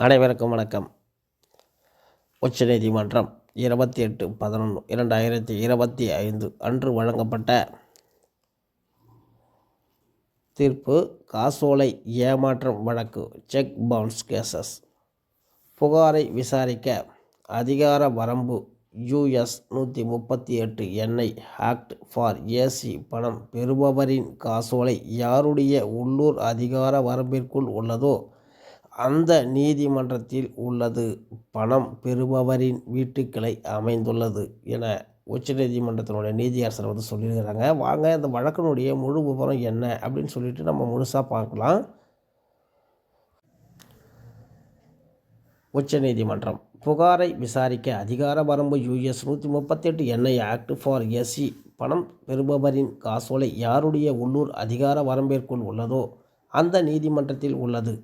அனைவருக்கும் வணக்கம். உச்சநீதிமன்றம் இருபத்தி எட்டு பதினொன்று இரண்டாயிரத்தி இருபத்தி ஐந்து அன்று வழங்கப்பட்ட தீர்ப்பு காசோலை ஏமாற்றம் வழக்கு செக் பவுன்ஸ் கேசஸ். புகாரை விசாரிக்க அதிகார வரம்பு யுஎஸ் நூற்றி முப்பத்தி எட்டு எண்ணெய் ஆக்ட் ஃபார் ஏசி பணம் பெறுபவரின் காசோலை யாருடைய உள்ளூர் அதிகார வரம்பிற்குள் உள்ளதோ அந்த நீதிமன்றத்தில் உள்ளது. பணம் பெறுபவரின் வீட்டுக்கிளை அமைந்துள்ளது என உச்சநீதிமன்றத்தினுடைய நீதியரசர் வந்து சொல்லியிருக்கிறாங்க. வாங்க இந்த வழக்கினுடைய முழு விவரம் என்ன அப்படின்னு சொல்லிட்டு நம்ம முழுசாக பார்க்கலாம். உச்சநீதிமன்றம் புகாரை விசாரிக்க அதிகார வரம்பு யூஎஸ் நூற்றி முப்பத்தெட்டு எண்ணெய் ஆக்ட் ஃபார் எஸ்சி பணம் பெறுபவரின் காசோலை யாருடைய உள்ளூர் அதிகார வரம்பிற்குள் உள்ளதோ அந்த நீதிமன்றத்தில் உள்ளது.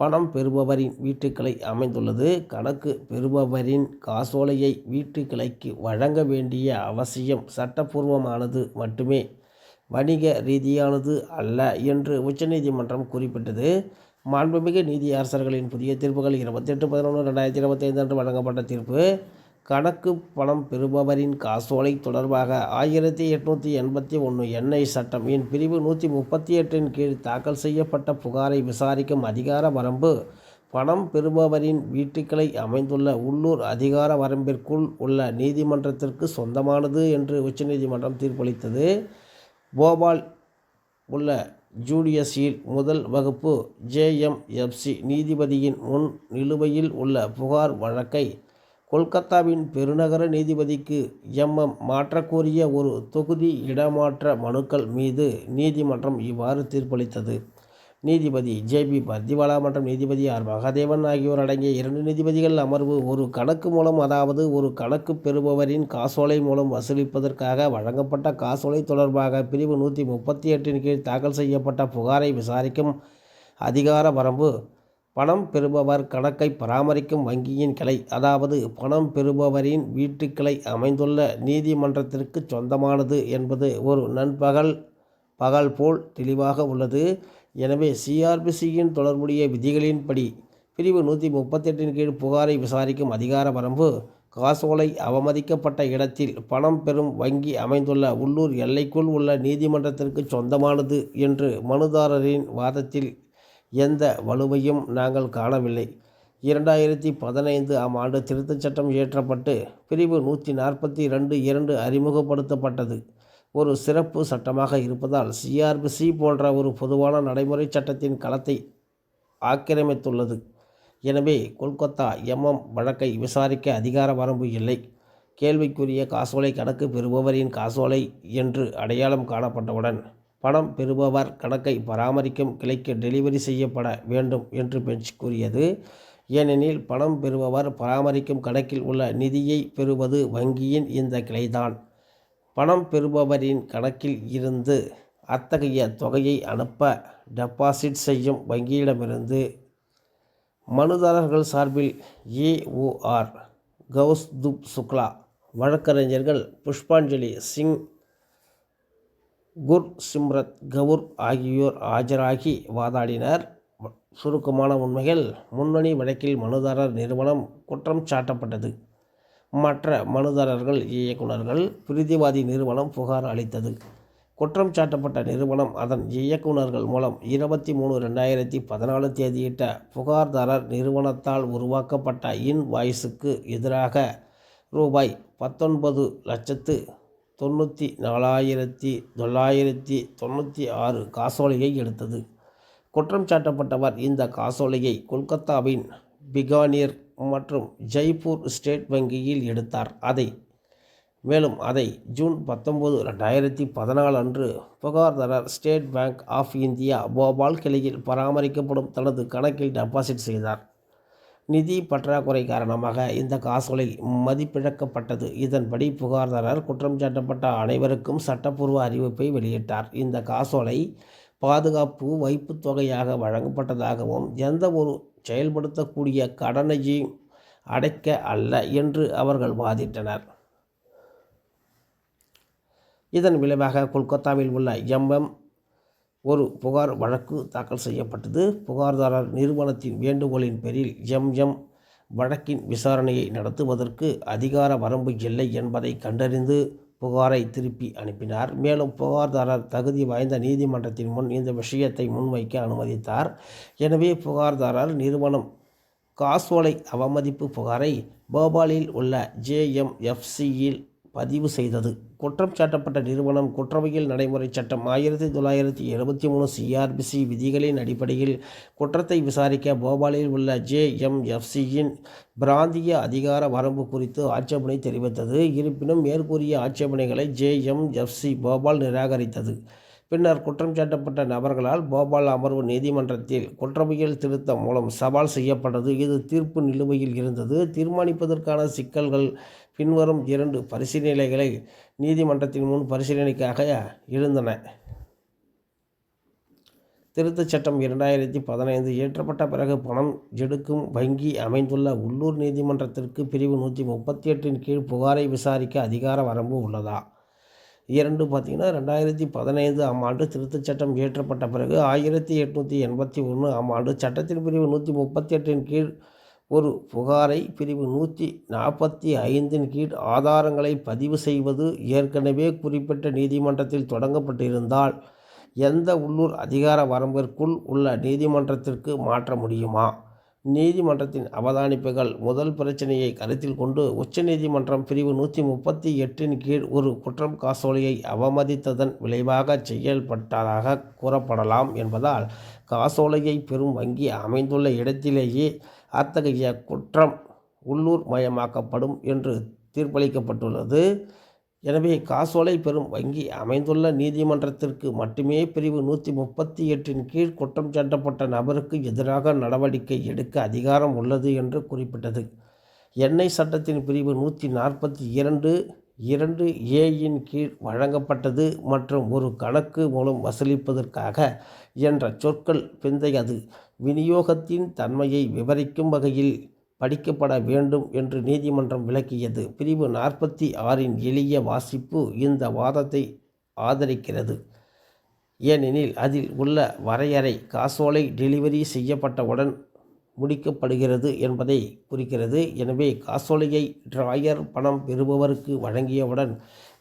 பணம் பெறுபவரின் வீட்டுக்கிளை அமைந்துள்ளது. கணக்கு பெறுபவரின் காசோலையை வீட்டுக்கிளைக்கு வழங்க வேண்டிய அவசியம் சட்டப்பூர்வமானது மட்டுமே. வணிக ரீதியானது அல்ல என்று உச்சநீதிமன்றம் குறிப்பிட்டது. மாண்புமிகு நீதி அரசர்களின் புதிய தீர்ப்புகள் இருபத்தெட்டு பதினொன்று ரெண்டாயிரத்தி இருபத்தைந்து அன்று வழங்கப்பட்ட தீர்ப்பு. கணக்கு பணம் பெறுபவரின் காசோலை தொடர்பாக ஆயிரத்தி எட்நூற்றி எண்பத்தி ஒன்று எண்ணெய் சட்டம் என் பிரிவு நூற்றி முப்பத்தி எட்டின் கீழ் தாக்கல் செய்யப்பட்ட புகாரை விசாரிக்கும் அதிகார வரம்பு. பணம் பெறுபவரின் வீட்டுக்களை அமைந்துள்ள உள்ளூர் அதிகார வரம்பிற்குள் உள்ள நீதிமன்றத்திற்கு சொந்தமானது என்று உச்சநீதிமன்றம் தீர்ப்பளித்தது. போபால் உள்ள ஜூடியஸில் முதல் வகுப்பு ஜேஎம்எஃப்சி நீதிபதியின் முன் நிலுவையில் உள்ள புகார் வழக்கை கொல்கத்தாவின் பெருநகர நீதிபதிக்கு எம்எம் மாற்றக்கோரிய ஒரு தொகுதி இடமாற்ற மனுக்கள் மீது நீதிமன்றம் இவ்வாறு தீர்ப்பளித்தது. நீதிபதி ஜே. பி. பர்திவாலா மற்றும் நீதிபதி ஆர். மகாதேவன் ஆகியோர் அடங்கிய இரண்டு நீதிபதிகள் அமர்வு ஒரு கணக்கு மூலம் அதாவது ஒரு கணக்கு பெறுபவரின் காசோலை மூலம் வசூலிப்பதற்காக வழங்கப்பட்ட காசோலை தொடர்பாக பிரிவு நூற்றி முப்பத்தி எட்டின் கீழ் தாக்கல் செய்யப்பட்ட புகாரை விசாரிக்கும் அதிகார வரம்பு பணம் பெறுபவர் கணக்கை பராமரிக்கும் வங்கியின் கிளை. அதாவது பணம் பெறுபவரின் வீட்டுக்கிளை அமைந்துள்ள நீதிமன்றத்திற்கு சொந்தமானது என்பது ஒரு நண்பகல் பகல் போல் தெளிவாக உள்ளது. எனவே சிஆர்பிசியின் தொடர்புடைய விதிகளின்படி பிரிவு நூற்றி முப்பத்தெட்டின் கீழ் புகாரை விசாரிக்கும் அதிகார வரம்பு காசோலை அவமதிக்கப்பட்ட இடத்தில் பணம் பெறும் வங்கி அமைந்துள்ள உள்ளூர் எல்லைக்குள் உள்ள நீதிமன்றத்திற்கு சொந்தமானது என்று மனுதாரரின் வாதத்தில் எந்த வலுவையும் நாங்கள் காணவில்லை. இரண்டாயிரத்தி பதினைந்து ஆம் ஆண்டு திருத்தச் சட்டம் இயற்றப்பட்டு பிரிவு நூற்றி நாற்பத்தி ரெண்டு இரண்டு அறிமுகப்படுத்தப்பட்டது. ஒரு சிறப்பு சட்டமாக இருப்பதால் சிஆர்பிசி போன்ற ஒரு பொதுவான நடைமுறை சட்டத்தின் களத்தை ஆக்கிரமித்துள்ளது. எனவே கொல்கத்தா எம்எம் வழக்கை விசாரிக்க அதிகார வரம்பு இல்லை. கேள்விக்குரிய காசோலை கணக்கு பெறுபவரின் காசோலை என்று அடையாளம் காணப்பட்டவுடன் பணம் பெறுபவர் கணக்கை பராமரிக்கும் கிளைக்கு டெலிவரி செய்யப்பட வேண்டும் என்று பெஞ்ச் கூறியது. ஏனெனில் பணம் பெறுபவர் பராமரிக்கும் கணக்கில் உள்ள நிதியை பெறுவது வங்கியின் இந்த கிளைதான். பணம் பெறுபவரின் கணக்கில் இருந்து அத்தகைய தொகையை அனுப்ப டெபாசிட் செய்யும் வங்கியிடமிருந்து மனுதாரர்கள் சார்பில் ஏஓஆர் கௌஸ்துப் சுக்லா வழக்கறிஞர்கள் புஷ்பாஞ்சலி சிங் குர் சிம்ரத் கவுர் ஆகியோர் ஆஜராகி வாதாடினர். சுருக்கமான உண்மைகள் முன்னணி வழக்கில் மனுதாரர் நிறுவனம் குற்றம் சாட்டப்பட்டது. மற்ற மனுதாரர்கள் இயக்குநர்கள் பிரிதிவாதி நிறுவனம் புகார் அளித்தது. குற்றம் சாட்டப்பட்ட நிறுவனம் அதன் இயக்குநர்கள் மூலம் இருபத்தி மூணு ரெண்டாயிரத்தி பதினாலு தேதியிட்ட புகார்தாரர் நிறுவனத்தால் உருவாக்கப்பட்ட இன் வாய்ஸுக்கு எதிராக ரூபாய் பத்தொன்பது லட்சத்து தொண்ணூற்றி நாலாயிரத்தி தொள்ளாயிரத்தி தொண்ணூற்றி ஆறு காசோலையை எடுத்தது. குற்றம் சாட்டப்பட்டவர் இந்த காசோலையை கொல்கத்தாவின் பிகானீர் மற்றும் ஜெய்ப்பூர் ஸ்டேட் வங்கியில் எடுத்தார். அதை மேலும் அதை ஜூன் பத்தொம்போது ரெண்டாயிரத்தி பதினாலு அன்று புகார்தாரர் State Bank of India Bhopal கிளையில் பராமரிக்கப்படும் தனது கணக்கில் டெபாசிட் செய்தார். நிதி பற்றாக்குறை காரணமாக இந்த காசோலை மதிப்பிழக்கப்பட்டது. இதன்படி புகார்தாரர் குற்றம் சாட்டப்பட்ட அனைவருக்கும் சட்டப்பூர்வ அறிவிப்பை வெளியிட்டார். இந்த காசோலை பாதுகாப்பு வைப்பு தொகையாக வழங்கப்பட்டதாகவும் எந்த ஒரு செயல்படுத்தக்கூடிய கடனையும் அடைக்க அல்ல என்று அவர்கள் வாதிட்டனர். இதன் விளைவாக கொல்கத்தாவில் உள்ள எம்எம் ஒரு புகார் வழக்கு தாக்கல் செய்யப்பட்டது. புகார்தாரர் நிறுவனத்தின் வேண்டுகோளின் பேரில் எம்எம் வழக்கின் விசாரணையை நடத்துவதற்கு அதிகார வரம்பு இல்லை என்பதை கண்டறிந்து புகாரை திருப்பி அனுப்பினார். மேலும் புகார்தாரர் தகுதி வாய்ந்த நீதிமன்றத்தின் முன் இந்த விஷயத்தை முன்வைக்க அனுமதித்தார். எனவே புகார்தாரர் நிறுவனம் காசோலை அவமதிப்பு புகாரை போபாலில் உள்ள ஜேஎம்எஃப்சியில் பதிவு செய்தது. குற்றம் சாட்டப்பட்ட நிறுவனம் குற்றவியல் நடைமுறை சட்டம் ஆயிரத்தி தொள்ளாயிரத்தி எழுபத்தி மூணு சிஆர்பிசி விதிகளின் அடிப்படையில் குற்றத்தை விசாரிக்க போபாலில் உள்ள ஜேஎம்எஃப்சியின் பிராந்திய அதிகார வரம்பு குறித்து ஆட்சேபனை தெரிவித்தது. இருப்பினும் மேற்கூறிய ஆட்சேபனைகளை ஜேஎம்எஃப்சி போபால் நிராகரித்தது. பின்னர் குற்றம் சாட்டப்பட்ட நபர்களால் போபால் அமர்வு நீதிமன்றத்தில் குற்றவியல் திருத்தம் மூலம் சவால் செய்யப்பட்டது. இது தீர்ப்பு நிலுவையில் இருந்தது. தீர்மானிப்பதற்கான சிக்கல்கள் பின்வரும் இரண்டு பரிசீலனைகளை நீதிமன்றத்தின் முன் பரிசீலனைக்காக இருந்தன திருத்தச் சட்டம் இரண்டாயிரத்தி பதினைந்து இயற்றப்பட்ட பிறகு பணம் எடுக்கும் வங்கி அமைந்துள்ள உள்ளூர் நீதிமன்றத்திற்கு பிரிவு நூற்றி முப்பத்தி எட்டின் கீழ் புகாரை விசாரிக்க அதிகார வரம்பு உள்ளதா? இரண்டு பார்த்திங்கன்னா ரெண்டாயிரத்தி பதினைந்து ஆம் ஆண்டு திருத்தச் சட்டம் இயற்றப்பட்ட பிறகு ஆயிரத்தி எட்நூற்றி எண்பத்தி ஒன்று ஆம் ஆண்டு சட்டத்தின் பிரிவு நூற்றி முப்பத்தி எட்டின் கீழ் ஒரு புகாரை பிரிவு நூற்றி நாற்பத்தி ஐந்தின் கீழ் ஆதாரங்களை பதிவு செய்வது ஏற்கனவே குறிப்பிட்ட நீதிமன்றத்தில் தொடங்கப்பட்டிருந்தால் எந்த உள்ளூர் அதிகார வரம்பிற்குள் உள்ள நீதிமன்றத்திற்கு மாற்ற முடியுமா? நீதிமன்றத்தின் அவதானிப்புகள் முதல் பிரச்சனையை கருத்தில் கொண்டு உச்சநீதிமன்றம் பிரிவு நூற்றி முப்பத்தி எட்டின் கீழ் ஒரு குற்றம் காசோலையை அவமதித்ததன் விளைவாக செயல்பட்டதாக கூறப்படலாம் என்பதால் காசோலையை பெறும் வங்கி அமைந்துள்ள இடத்திலேயே அத்தகைய குற்றம் உள்ளூர் மயமாக்கப்படும் என்று தீர்ப்பளிக்கப்பட்டுள்ளது. எனவே காசோலை பெறும் வங்கி அமைந்துள்ள நீதிமன்றத்திற்கு மட்டுமே பிரிவு நூற்றி முப்பத்தி எட்டின் கீழ் குற்றம் சாட்டப்பட்ட நபருக்கு எதிராக நடவடிக்கை எடுக்க அதிகாரம் உள்ளது என்று குறிப்பிட்டது. எண்ணெய் சட்டத்தின் பிரிவு நூற்றி நாற்பத்தி இரண்டு இரண்டு ஏயின் கீழ் வழங்கப்பட்டது மற்றும் ஒரு கணக்கு மூலம் வசூலிப்பதற்காக என்ற சொற்கள் பிந்தையது. விநியோகத்தின் தன்மையை விவரிக்கும் வகையில் படிக்கப்பட வேண்டும் என்று நீதிமன்றம் விளக்கியது. பிரிவு நாற்பத்தி ஆறின் எளிய வாசிப்பு இந்த வாதத்தை ஆதரிக்கிறது. ஏனெனில் அதில் உள்ள வரையறை காசோலை டெலிவரி செய்யப்பட்டவுடன் முடிக்கப்படுகிறது என்பதை குறிக்கிறது. எனவே காசோலையை டிராயர் பணம் பெறுபவருக்கு வழங்கியவுடன்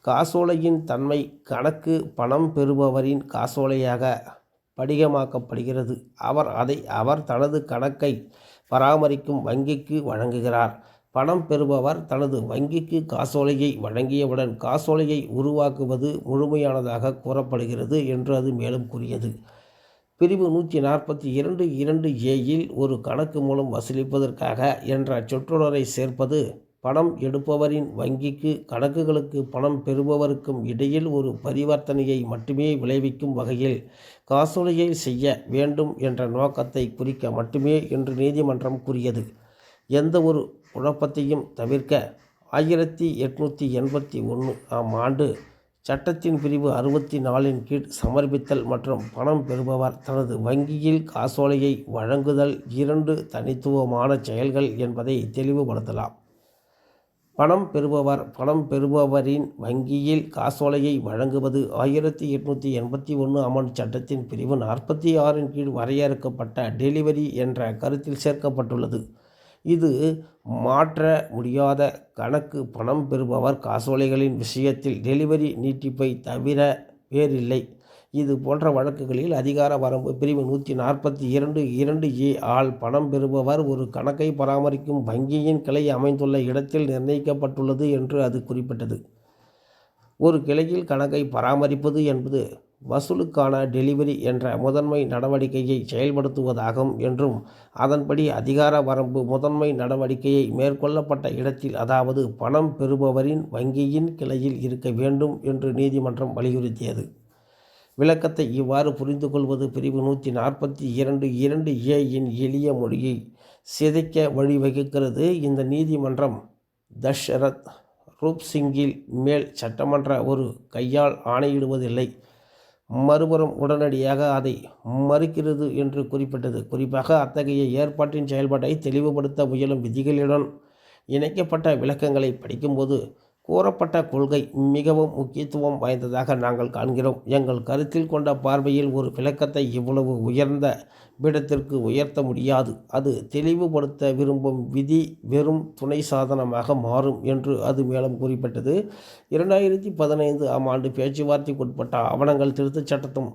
காசோலையின் தன்மை கணக்கு பணம் பெறுபவரின் காசோலையாக படிகமாக்கப்படுகிறது. அவர் அதை அவர் தனது கணக்கை பராமரிக்கும் வங்கிக்கு வழங்குகிறார். பணம் பெறுபவர் தனது வங்கிக்கு காசோலையை வழங்கியவுடன் காசோலையை உருவாக்குவது முழுமையானதாக கூறப்படுகிறது என்று அது மேலும் கூறியது. பிரிவு நூற்றி நாற்பத்தி இரண்டு இரண்டு ஏயில் ஒரு கணக்கு மூலம் வசூலிப்பதற்காக என்ற சொற்றொடரை சேர்ப்பது பணம் எடுப்பவரின் வங்கிக்கு கணக்குகளுக்கு பணம் பெறுபவருக்கும் இடையில் ஒரு பரிவர்த்தனையை மட்டுமே விளைவிக்கும் வகையில் காசோலையை செய்ய வேண்டும் என்ற நோக்கத்தை குறிக்க மட்டுமே என்று நீதிமன்றம் கூறியது. எந்த ஒரு குழப்பத்தையும் தவிர்க்க ஆயிரத்தி எட்நூற்றி எண்பத்தி ஒன்று ஆம் ஆண்டு சட்டத்தின் பிரிவு அறுபத்தி நாலின் கீழ் சமர்ப்பித்தல் மற்றும் பணம் பெறுபவர் தனது வங்கியில் காசோலையை வழங்குதல் இரண்டு தனித்துவமான செயல்கள் என்பதை தெளிவுபடுத்தலாம். பணம் பெறுபவர் பணம் பெறுபவரின் வங்கியில் காசோலையை வழங்குவது ஆயிரத்தி எட்நூற்றி எண்பத்தி ஒன்று அமன் சட்டத்தின் பிரிவு நாற்பத்தி ஆறின் கீழ் வரையறுக்கப்பட்ட டெலிவரி என்ற கருத்தில் சேர்க்கப்பட்டுள்ளது. இது மாற்ற முடியாத கணக்கு. பணம் பெறுபவர் காசோலைகளின் விஷயத்தில் டெலிவரி நீட்டிப்பை தவிர வேறில்லை. இது போன்ற வழக்குகளில் அதிகார வரம்பு பிரிவு நூற்றி நாற்பத்தி இரண்டு இரண்டு ஏ ஆல் பணம் பெறுபவர் ஒரு கணக்கை பராமரிக்கும் வங்கியின் கிளை அமைந்துள்ள இடத்தில் நிர்ணயிக்கப்பட்டுள்ளது என்று அது குறிப்பிட்டது. ஒரு கிளையில் கணக்கை பராமரிப்பது என்பது வசூலுக்கான டெலிவரி என்ற முதன்மை நடவடிக்கையை செயல்படுத்துவதாகும் என்றும் அதன்படி அதிகார வரம்பு முதன்மை நடவடிக்கையை மேற்கொள்ளப்பட்ட இடத்தில் அதாவது பணம் பெறுபவரின் வங்கியின் கிளையில் இருக்க வேண்டும் என்று நீதிமன்றம் வலியுறுத்தியது. விளக்கத்தை இவ்வாறு புரிந்து கொள்வது பிரிவு நூற்றி நாற்பத்தி இரண்டு இரண்டு ஏயின் எளிய மொழியை சிதைக்க வழிவகுக்கிறது. இந்த நீதிமன்றம் தஷ்ரத் ரூப் சிங்கில் மேல் சட்டமன்ற ஒரு கையால் ஆணையிடுவதில்லை. மறுபுறம் உடனடியாக அதை மறுக்கிறது என்று குறிப்பிட்டது. குறிப்பாக அத்தகைய ஏற்பாட்டின் செயல்பாட்டை தெளிவுபடுத்த முயலும் விதிகளுடன் இணைக்கப்பட்ட விளக்கங்களை படிக்கும்போது கூறப்பட்ட கொள்கை மிகவும் முக்கியத்துவம் வாய்ந்ததாக நாங்கள் காண்கிறோம். எங்கள் கருத்தில் கொண்ட பார்வையில் ஒரு விளக்கத்தை இவ்வளவு உயர்ந்த பீடத்திற்கு உயர்த்த முடியாது. அது தெளிவுபடுத்த விரும்பும் விதி வெறும் துணை சாதனமாக மாறும் என்று அது மேலும் குறிப்பிட்டது. இரண்டாயிரத்தி பதினைந்து ஆம் ஆண்டு பேச்சுவார்த்தைக்குட்பட்ட ஆவணங்கள் திருத்தச் சட்டத்தும்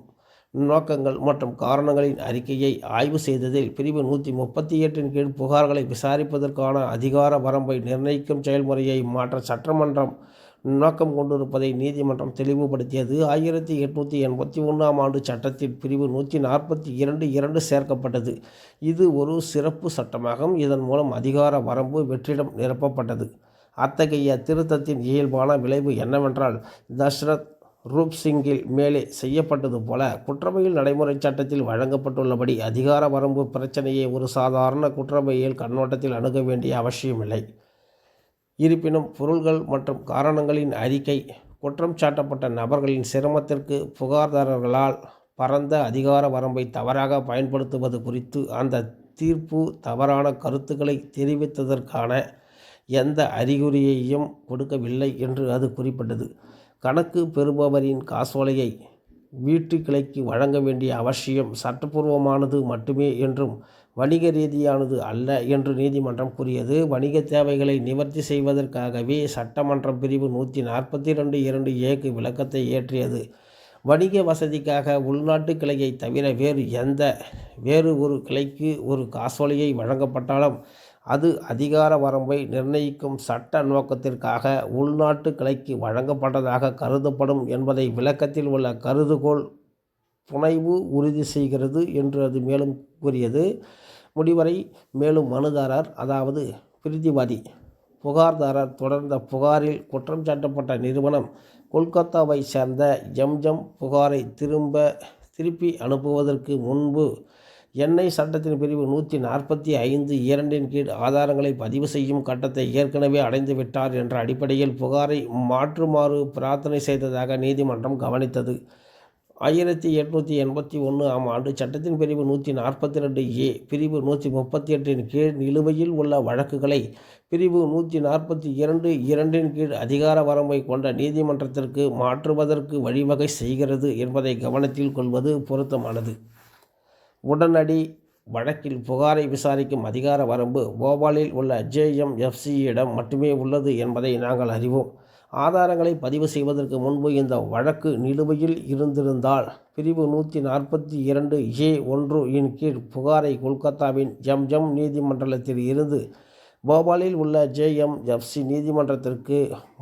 நோக்கங்கள் மற்றும் காரணங்களின் அறிக்கையை ஆய்வு செய்ததில் பிரிவு நூற்றி முப்பத்தி எட்டின் கீழ் புகார்களை விசாரிப்பதற்கான அதிகார வரம்பை நிர்ணயிக்கும் செயல்முறையை மாற்ற சட்டமன்றம் நோக்கம் கொண்டிருப்பதை நீதிமன்றம் தெளிவுபடுத்தியது. ஆயிரத்தி எட்நூற்றி எண்பத்தி ஒன்றாம் ஆண்டு சட்டத்தின் பிரிவு நூற்றி நாற்பத்தி இரண்டு இரண்டு சேர்க்கப்பட்டது. இது ஒரு சிறப்பு சட்டமாகும். இதன் மூலம் அதிகார வரம்பு வெற்றிடம் நிரப்பப்பட்டது. அத்தகைய திருத்தத்தின் இயல்பான விளைவு என்னவென்றால் தஷ்ரத் ரூப் சிங்கில் மேலே செய்யப்பட்டது போல குற்றவியல் நடைமுறை சட்டத்தில் வழங்கப்பட்டுள்ளபடி அதிகார வரம்பு பிரச்சனையை ஒரு சாதாரண குற்றவியல் கண்ணோட்டத்தில் அணுக வேண்டிய அவசியமில்லை. இருப்பினும் பொருள்கள் மற்றும் காரணங்களின் அறிக்கை குற்றம் சாட்டப்பட்ட நபர்களின் சிரமத்திற்கு புகார்தாரர்களால் பரந்த அதிகார வரம்பை தவறாக பயன்படுத்துவது குறித்து அந்த தீர்ப்பு தவறான கருத்துக்களை தெரிவித்ததற்கான எந்த அறிகுறியையும் கொடுக்கவில்லை என்று அது குறிப்பிட்டது. கணக்கு பெறுபவரின் காசோலையை வீட்டு கிளைக்கு வழங்க வேண்டிய அவசியம் சட்டப்பூர்வமானது மட்டுமே என்றும் வணிக ரீதியானது அல்ல என்று நீதிமன்றம் கூறியது. வணிக தேவைகளை நிவர்த்தி செய்வதற்காகவே சட்டமன்றம் பிரிவு நூற்றி நாற்பத்தி ரெண்டு இரண்டு ஏக்கு விளக்கத்தை ஏற்றியது. வணிக வசதிக்காக உள்நாட்டு கிளையை தவிர வேறு எந்த வேறு ஒரு கிளைக்கு ஒரு காசோலையை வழங்கப்பட்டாலும் அது அதிகார வரம்பை நிர்ணயிக்கும் சட்ட நோக்கத்திற்காக உள்நாட்டு கிளைக்கு வழங்கப்பட்டதாக கருதப்படும் என்பதை விளக்கத்தில் உள்ள கருதுகோள் புனைவு உறுதி செய்கிறது என்று அது மேலும் கூறியது. முடிவரை மேலும் மனுதாரர் அதாவது பிரிதிவாதி புகார்தாரர் தொடர்ந்த புகாரில் குற்றம் சாட்டப்பட்ட நிறுவனம் கொல்கத்தாவை சேர்ந்த ஜம்ஜம் புகாரை திரும்ப திருப்பி அனுப்புவதற்கு முன்பு எண்ணெய் சட்டத்தின் பிரிவு நூற்றி நாற்பத்தி ஐந்து இரண்டின் கீழ் ஆதாரங்களை பதிவு செய்யும் கட்டத்தை ஏற்கனவே அடைந்து விட்டார் என்ற அடிப்படையில் புகாரை மாற்றுமாறு பிரார்த்தனை செய்ததாக நீதிமன்றம் கவனித்தது. ஆயிரத்தி எட்நூற்றி எண்பத்தி ஒன்று ஆம் ஆண்டு சட்டத்தின் பிரிவு நூற்றி நாற்பத்தி ரெண்டு ஏ பிரிவு நூற்றி முப்பத்தி எட்டின் கீழ் நிலுவையில் உள்ள வழக்குகளை பிரிவு நூற்றி நாற்பத்தி இரண்டு இரண்டின் கீழ் அதிகார வரம்பை கொண்ட நீதிமன்றத்திற்கு மாற்றுவதற்கு வழிவகை செய்கிறது என்பதை கவனத்தில் கொள்வது பொருத்தமானது. உடனடி வழக்கில் புகாரை விசாரிக்கும் அதிகார வரம்பு போபாலில் உள்ள ஜேஎம்எஃப்சியிடம் மட்டுமே உள்ளது என்பதை நாங்கள் அறிவோம். ஆதாரங்களை பதிவு செய்வதற்கு முன்பு இந்த வழக்கு நிலுவையில் இருந்திருந்தால் பிரிவு நூற்றி நாற்பத்தி இரண்டு ஏ ஒன்று இன் கீழ் புகாரை கொல்கத்தாவின் ஜம்ஜம் நீதிமன்றத்தில் இருந்து போபாலில் உள்ள ஜேஎம்எஃப்சி நீதிமன்றத்திற்கு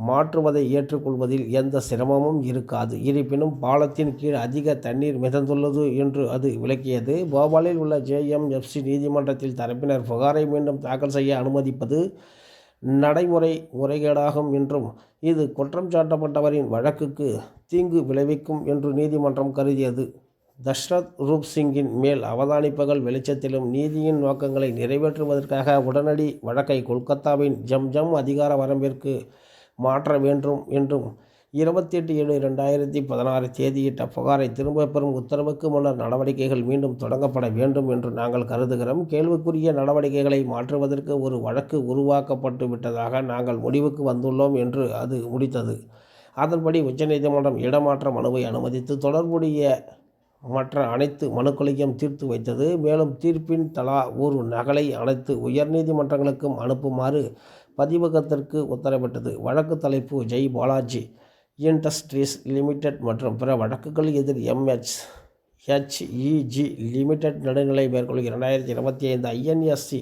மாற்றுவதை ஏற்றுக்கொள்வதில் எந்த சிரமமும் இருக்காது. இருப்பினும் பாலத்தின் கீழ் அதிக தண்ணீர் மிதந்துள்ளது என்று அது விளக்கியது. போபாலில் உள்ள ஜேஎம்எஃப்சி நீதிமன்றத்தில் தரப்பினர் புகாரை மீண்டும் தாக்கல் செய்ய அனுமதிப்பது நடைமுறை முறைகேடாகும் என்றும் இது குற்றம் சாட்டப்பட்டவரின் வழக்குக்கு தீங்கு விளைவிக்கும் என்று நீதிமன்றம் கருதியது. தஷ்ரத் ரூப் சிங்கின் மேல் அவதானிப்புகள் வெளிச்சத்திலும் நீதியின் நோக்கங்களை நிறைவேற்றுவதற்காக உடனடி வழக்கை கொல்கத்தாவின் ஜம் ஜம் அதிகார வரம்பிற்கு மாற்ற வேண்டும் என்றும் இருபத்தி எட்டு ஏழு ரெண்டாயிரத்தி பதினாறு தேதியிட்ட புகாரை திரும்ப பெறும் உத்தரவுக்கு முன்னர் நடவடிக்கைகள் மீண்டும் தொடங்கப்பட வேண்டும் என்று நாங்கள் கருதுகிறோம். கேள்விக்குரிய நடவடிக்கைகளை மாற்றுவதற்கு ஒரு வழக்கு உருவாக்கப்பட்டு விட்டதாக நாங்கள் முடிவுக்கு வந்துள்ளோம் என்று அது முடித்தது. அதன்படி உச்சநீதிமன்றம் இடமாற்ற மனுவை அனுமதித்து தொடர்புடைய மற்ற அனைத்து மனுக்களையும் தீர்த்து வைத்தது. மேலும் தீர்ப்பின் தலா ஒரு நகலை அனைத்து உயர்நீதிமன்றங்களுக்கும் அனுப்புமாறு பதிவகத்திற்கு உத்தரவிட்டது. வழக்கு தலைப்பு ஜெய் பாலாஜி இண்டஸ்ட்ரீஸ் லிமிடெட் மற்றும் பிற வழக்குகள் எதிர் எம்ஹெச் ஹெச்இஜி லிமிடெட் நடுநிலை மேற்கொள்கிற இரண்டாயிரத்தி இருபத்தி ஐந்து ஐஎன்எஸ்சி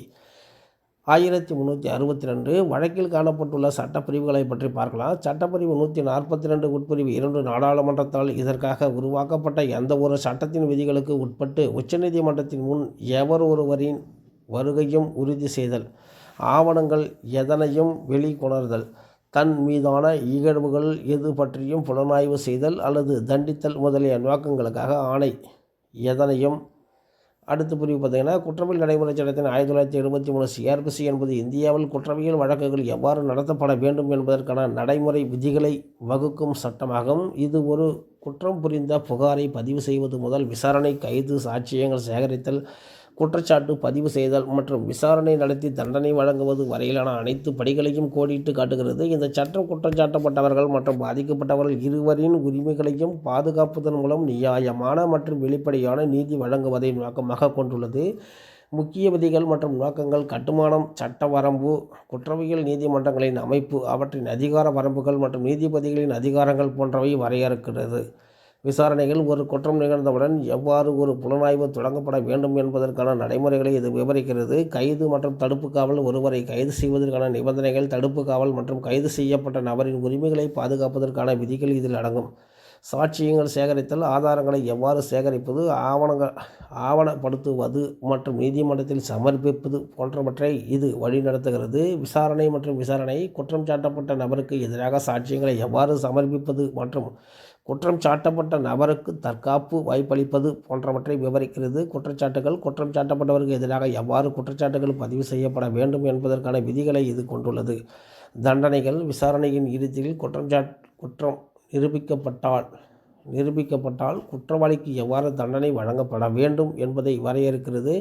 ஆயிரத்தி முந்நூற்றி அறுபத்தி ரெண்டு வழக்கில் காணப்பட்டுள்ள சட்டப்பிரிவுகளை பற்றி பார்க்கலாம். சட்டப்பிரிவு நூற்றி நாற்பத்தி ரெண்டு உட்பிரிவு இரண்டு நாடாளுமன்றத்தால் இதற்காக உருவாக்கப்பட்ட எந்த ஒரு சட்டத்தின் விதிகளுக்கு உட்பட்டு உச்சநீதிமன்றத்தின் முன் எவர் ஒருவரின் வருகையும் உறுதி செய்தல் ஆவணங்கள் எதனையும் வெளிக்கொணர்தல் தன் மீதான இகழ்வுகள் எது பற்றியும் புலனாய்வு செய்தல் அல்லது தண்டித்தல் முதலிய நோக்கங்களுக்காக ஆணை எதனையும் அடுத்து பிரிவு பார்த்தீங்கன்னா குற்றவியல் நடைமுறை சட்டத்தின் ஆயிரத்தி தொள்ளாயிரத்தி எழுபத்தி மூணு சிஆர்பிசி என்பது இந்தியாவில் குற்றவியல் வழக்குகள் எவ்வாறு நடத்தப்பட வேண்டும் என்பதற்கான நடைமுறை விதிகளை வகுக்கும் சட்டமாகும். இது ஒரு குற்றம் புரிந்த புகாரை பதிவு செய்வது முதல் விசாரணை கைது சாட்சியங்கள் சேகரித்தல் குற்றச்சாட்டு பதிவு செய்தல் மற்றும் விசாரணை நடத்தி தண்டனை வழங்குவது வரையிலான அனைத்து படிகளையும் கோடிட்டு காட்டுகிறது. இந்த சட்டம் குற்றச்சாட்டப்பட்டவர்கள் மற்றும் பாதிக்கப்பட்டவர்கள் இருவரின் உரிமைகளையும் பாதுகாப்பதன் மூலம் நியாயமான மற்றும் வெளிப்படையான நீதி வழங்குவதை நோக்கமாக கொண்டுள்ளது. முக்கிய விதிகள் மற்றும் நோக்கங்கள் கட்டுமானம் சட்ட வரம்பு குற்றவியல் நீதிமன்றங்களின் அமைப்பு அவற்றின் அதிகார வரம்புகள் மற்றும் நீதிபதிகளின் அதிகாரங்கள் போன்றவை வரையறுக்கிறது. விசாரணைகள் ஒரு குற்றம் நிகழ்ந்தவுடன் எவ்வாறு ஒரு புலனாய்வு தொடங்கப்பட வேண்டும் என்பதற்கான நடைமுறைகளை இது விவரிக்கிறது. கைது மற்றும் தடுப்பு காவல் ஒருவரை கைது செய்வதற்கான நிபந்தனைகள் தடுப்பு காவல் மற்றும் கைது செய்யப்பட்ட நபரின் உரிமைகளை பாதுகாப்பதற்கான விதிகள் இதில் அடங்கும். சாட்சியங்கள் சேகரித்தல் ஆதாரங்களை எவ்வாறு சேகரிப்பது ஆவணங்கள் ஆவணப்படுத்துவது மற்றும் நீதிமன்றத்தில் சமர்ப்பிப்பது போன்றவற்றை இது வழிநடத்துகிறது. விசாரணை மற்றும் விசாரணை குற்றம் சாட்டப்பட்ட நபருக்கு எதிராக சாட்சியங்களை எவ்வாறு சமர்ப்பிப்பது மற்றும் குற்றம் சாட்டப்பட்ட நபருக்கு தற்காப்பு வாய்ப்பளிப்பது போன்றவற்றை விவரிக்கிறது. குற்றச்சாட்டுகள் குற்றம் சாட்டப்பட்டவருக்கு எதிராக எவ்வாறு குற்றச்சாட்டுகள் பதிவு செய்யப்பட வேண்டும் என்பதற்கான விதிகளை இது கொண்டுள்ளது. தண்டனைகள் விசாரணையின் இறுதியில் குற்றம் சாட் குற்றம் நிரூபிக்கப்பட்டால் நிரூபிக்கப்பட்டால் குற்றவாளிக்கு எவ்வாறு தண்டனை வழங்கப்பட வேண்டும் என்பதை வரையறுக்கிறது.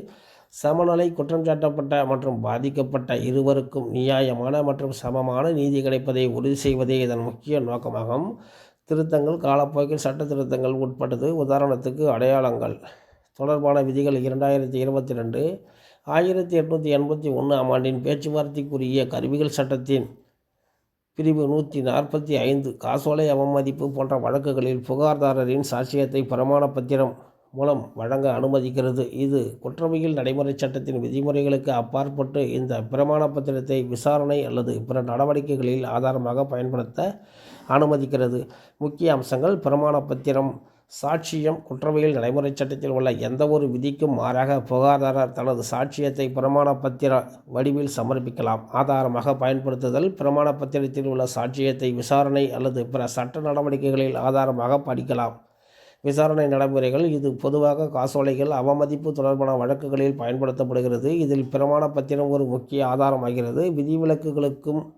சமநிலை குற்றம் சாட்டப்பட்ட மற்றும் பாதிக்கப்பட்ட இருவருக்கும் நியாயமான மற்றும் சமமான நீதி கிடைப்பதை உறுதி செய்வதே இதன் முக்கிய நோக்கமாகும். திருத்தங்கள் காலப்போக்கில் சட்ட திருத்தங்கள் உட்பட்டது. உதாரணத்துக்கு அடையாளங்கள். தொடர்பான விதிகள் இரண்டாயிரத்தி இருபத்தி ரெண்டு ஆயிரத்தி எட்நூற்றி எண்பத்தி ஒன்றாம் ஆண்டின் பேச்சுவார்த்தைக்குரிய கருவிகள் சட்டத்தின் பிரிவு நூற்றி நாற்பத்தி ஐந்து காசோலை அவமதிப்பு போன்ற வழக்குகளில் புகார்தாரரின் சாட்சியத்தை பிரமாண பத்திரம் மூலம் வழங்க அனுமதிக்கிறது. இது குற்றவியல் நடைமுறை சட்டத்தின் விதிமுறைகளுக்கு அப்பாற்பட்டு இந்த பிரமாண பத்திரத்தை விசாரணை அல்லது பிற நடவடிக்கைகளில் ஆதாரமாக பயன்படுத்த அனுமதிக்கிறது. முக்கிய அம்சங்கள் பிரமாண பத்திரம் சாட்சியம் குற்றவியல் நடைமுறை சட்டத்தில் உள்ள எந்த ஒரு விதிக்கும் மாறாக புகார்தாரர் தனது சாட்சியத்தை பிரமாண பத்திர வடிவில் சமர்ப்பிக்கலாம். ஆதாரமாக பயன்படுத்துதல் பிரமாண பத்திரத்தில் உள்ள சாட்சியத்தை விசாரணை அல்லது பிற சட்ட நடவடிக்கைகளில் ஆதாரமாக படிக்கலாம். விசாரணை நடைமுறைகள் இது பொதுவாக காசோலைகள் அவமதிப்பு தொடர்பான வழக்குகளில் பயன்படுத்தப்படுகிறது. இதில் பிரமாண பத்திரம் ஒரு முக்கிய ஆதாரமாகிறது. விதிவிலக்குகளுக்கும்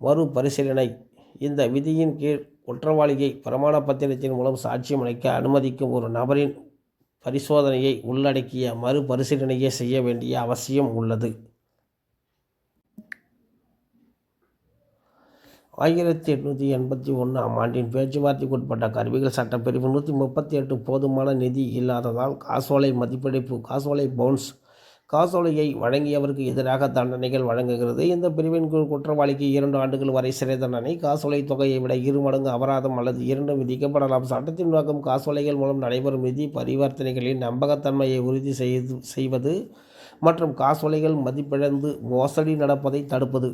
மறுபரிசீலனை. இந்த விதியின் கீழ் குற்றவாளியை பிரமாண பத்திரத்தின் மூலம் சாட்சியம் அளிக்க அனுமதிக்கும் ஒரு நபரின் பரிசோதனையை உள்ளடக்கிய மறுபரிசீலனையை செய்ய வேண்டிய அவசியம் உள்ளது. ஆயிரத்தி எட்நூற்றி எண்பத்தி ஒன்றாம் ஆண்டின் பேச்சுவார்த்தைக்குட்பட்ட கருவிகள் சட்டப்பிரிவு நூற்றி முப்பத்தி எட்டு போதுமான நிதி இல்லாததால் காசோலை மதிப்பிடிப்பு காசோலை பவுன்ஸ் காசோலையை வழங்கியவருக்கு எதிராக தண்டனைகள் வழங்குகிறது. இந்த பிரிவின் கீழ் குற்றவாளிக்கு இரண்டு ஆண்டுகள் வரை சிறை தண்டனை காசோலை தொகையை விட இரு மடங்கு அபராதம் அல்லது இரண்டும் விதிக்கப்படலாம். சட்டத்தின் நோக்கம் காசோலைகள் மூலம் நடைபெறும் நிதி பரிவர்த்தனைகளின் நம்பகத்தன்மையை உறுதி செய்து செய்வது மற்றும் காசோலைகள் மதிப்பிழந்து மோசடி நடப்பதை தடுப்பது.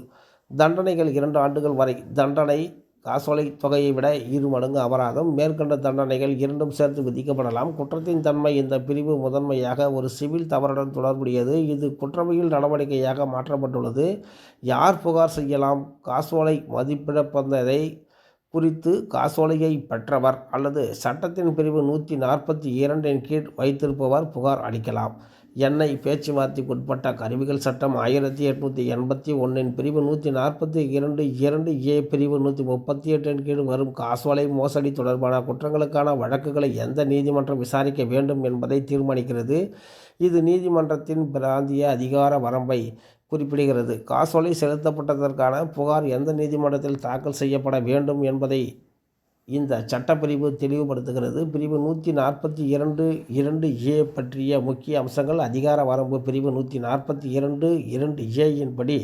தண்டனைகள் இரண்டு ஆண்டுகள் வரை. தண்டனை காசோலை தொகையை விட இரு மடங்கு அபராதம். மேற்கண்ட தண்டனைகள் இரண்டும் சேர்த்து விதிக்கப்படலாம். குற்றத்தின் தன்மை இந்த பிரிவு முதன்மையாக ஒரு சிவில் தவறுடன் தொடர்புடையது. இது குற்றவியல் நடவடிக்கையாக மாற்றப்பட்டுள்ளது. யார் புகார் செய்யலாம்? காசோலை மதிப்பிழப்பதை குறித்து காசோலையை பெற்றவர் அல்லது சட்டத்தின் பிரிவு நூற்றி நாற்பத்தி இரண்டின் கீழ் வைத்திருப்பவர் புகார் அளிக்கலாம். எண்ணெய் பேச்சுவார்த்தைக்குட்பட்ட கருவிகள் சட்டம் ஆயிரத்தி எட்நூற்றி எண்பத்தி ஒன்றின் பிரிவு நூற்றி நாற்பத்தி இரண்டு இரண்டு ஏ பிரிவு நூற்றி முப்பத்தி எட்டின் கீழ் வரும் காசோலை மோசடி தொடர்பான குற்றங்களுக்கான வழக்குகளை எந்த நீதிமன்றம் விசாரிக்க வேண்டும் என்பதை தீர்மானிக்கிறது. இது நீதிமன்றத்தின் பிராந்திய அதிகார வரம்பை குறிப்பிடுகிறது. காசோலை செலுத்தப்பட்டதற்கான புகார் எந்த நீதிமன்றத்தில் தாக்கல் செய்யப்பட வேண்டும் என்பதை இந்த சட்டப்பிரிவு தெளிவுபடுத்துகிறது. பிரிவு நூற்றி நாற்பத்தி இரண்டு இரண்டு ஏ பற்றிய முக்கிய அம்சங்கள் அதிகார வரம்பு பிரிவு நூற்றி நாற்பத்தி இரண்டு இரண்டு ஏயின் படி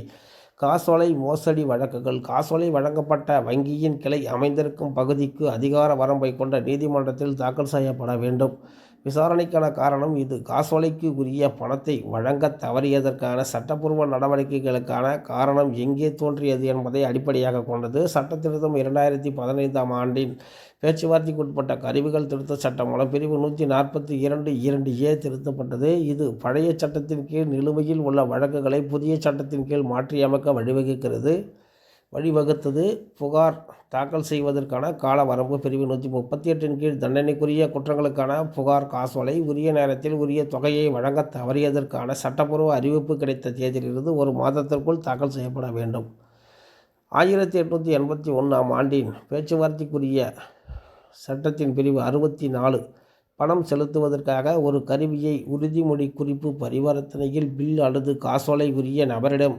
காசோலை மோசடி வழக்குகள் காசோலை வழங்கப்பட்ட வங்கியின் கிளை அமைந்திருக்கும் பகுதிக்கு அதிகார வரம்பை கொண்ட நீதிமன்றத்தில் தாக்கல் செய்யப்பட வேண்டும். விசாரணைக்கான காரணம் இது. காசோலைக்கு உரிய பணத்தை வழங்க தவறியதற்கான சட்டப்பூர்வ நடவடிக்கைகளுக்கான காரணம் எங்கே தோன்றியது என்பதை அடிப்படையாக கொண்டது. சட்ட திருத்தம் இரண்டாயிரத்தி பதினைந்தாம் ஆண்டின் பேச்சுவார்த்தைக்குட்பட்ட கருவிகள் திருத்த சட்டம் மூலம் பிரிவு நூற்றி நாற்பத்தி இரண்டு இரண்டு ஏ திருத்தப்பட்டது. இது பழைய சட்டத்தின் கீழ் நிலுவையில் உள்ள வழக்குகளை புதிய சட்டத்தின் கீழ் மாற்றியமைக்க வழிவகுக்கிறது. வழிவகுத்தது. புகார் தாக்கல் செய்வதற்கான கால வரம்பு பிரிவு நூற்றி முப்பத்தி எட்டின் கீழ் தண்டனைக்குரிய குற்றங்களுக்கான புகார் காசோலை உரிய நேரத்தில் உரிய தொகையை வழங்க தவறியதற்கான சட்டப்பூர்வ அறிவிப்பு கிடைத்த தேதியிலிருந்து ஒரு மாதத்திற்குள் தாக்கல் செய்யப்பட வேண்டும். ஆயிரத்தி எட்நூற்றி எண்பத்தி ஒன்றாம் ஆண்டின் பேச்சுவார்த்தைக்குரிய சட்டத்தின் பிரிவு அறுபத்தி நாலு பணம் செலுத்துவதற்காக ஒரு கருவியை உறுதிமொழி குறிப்பு பரிவர்த்தனையில் பில் அல்லது காசோலை உரிய நபரிடம்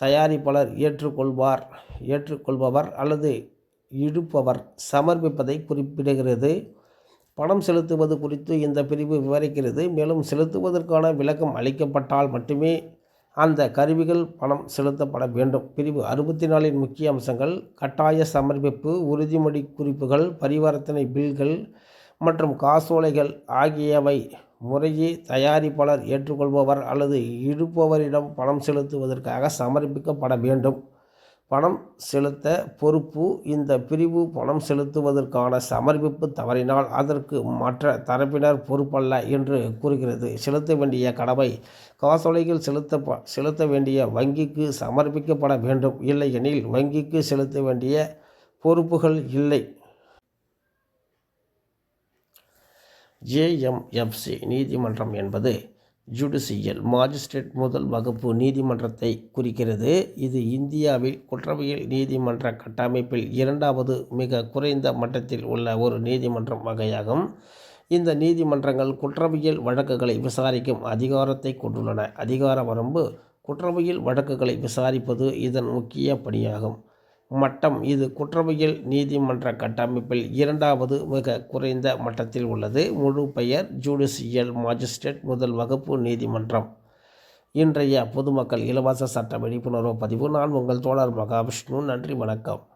தயாரிப்பாளர் ஏற்றுக்கொள்வார். ஏற்றுக்கொள்பவர் அல்லது இழுப்பவர் சமர்ப்பிப்பதை குறிப்பிடுகிறது. பணம் செலுத்துவது குறித்து இந்த பிரிவு விவரிக்கிறது. மேலும் செலுத்துவதற்கான விளக்கம் அளிக்கப்பட்டால் மட்டுமே அந்த கருவிகள் பணம் செலுத்தப்பட வேண்டும். பிரிவு அறுபத்தி நாலின் முக்கிய அம்சங்கள் கட்டாய சமர்ப்பிப்பு உறுதிமொழி குறிப்புகள் பரிவர்த்தனை பில்கள் மற்றும் காசோலைகள் ஆகியவை முறையே தயாரிப்பாளர் ஏற்றுக்கொள்பவர் அல்லது இழுப்பவரிடம் பணம் செலுத்துவதற்காக சமர்ப்பிக்கப்பட வேண்டும். பணம் செலுத்த பொறுப்பு இந்த பிரிவு பணம் செலுத்துவதற்கான சமர்ப்பிப்பு தவறினால் அதற்கு மற்ற தரப்பினர் பொறுப்பல்ல என்று கூறுகிறது. செலுத்த வேண்டிய கடமை காசோலைகள் செலுத்த செலுத்த வேண்டிய வங்கிக்கு சமர்ப்பிக்கப்பட வேண்டும். இல்லையெனில் வங்கிக்கு செலுத்த வேண்டிய பொறுப்புகள் இல்லை. ஜேஎம்எஃப்சி நீதிமன்றம் என்பது ஜுடிஷியல் மாஜிஸ்ட்ரேட் முதல் வகுப்பு நீதிமன்றத்தை குறிக்கிறது. இது இந்தியாவில் குற்றவியல் நீதிமன்ற கட்டமைப்பில் இரண்டாவது மிக குறைந்த மட்டத்தில் உள்ள ஒரு நீதிமன்றம் வகையாகும். இந்த நீதிமன்றங்கள் குற்றவியல் வழக்குகளை விசாரிக்கும் அதிகாரத்தை கொண்டுள்ளன. அதிகார வரம்பு குற்றவியல் வழக்குகளை விசாரிப்பது இதன் முக்கிய பணியாகும். மட்டம். இது குற்றவியல் நீதிமன்ற கட்டமைப்பில் இரண்டாவது மிக குறைந்த மட்டத்தில் உள்ளது. முழு பெயர் ஜுடிஷியல் மாஜிஸ்ட்ரேட் முதல் வகுப்பு நீதிமன்றம். இன்றைய பொதுமக்கள் இலவச சட்ட விழிப்புணர்வு பதிவு. நான் உங்கள் தோழர் மகாவிஷ்ணு. நன்றி வணக்கம்.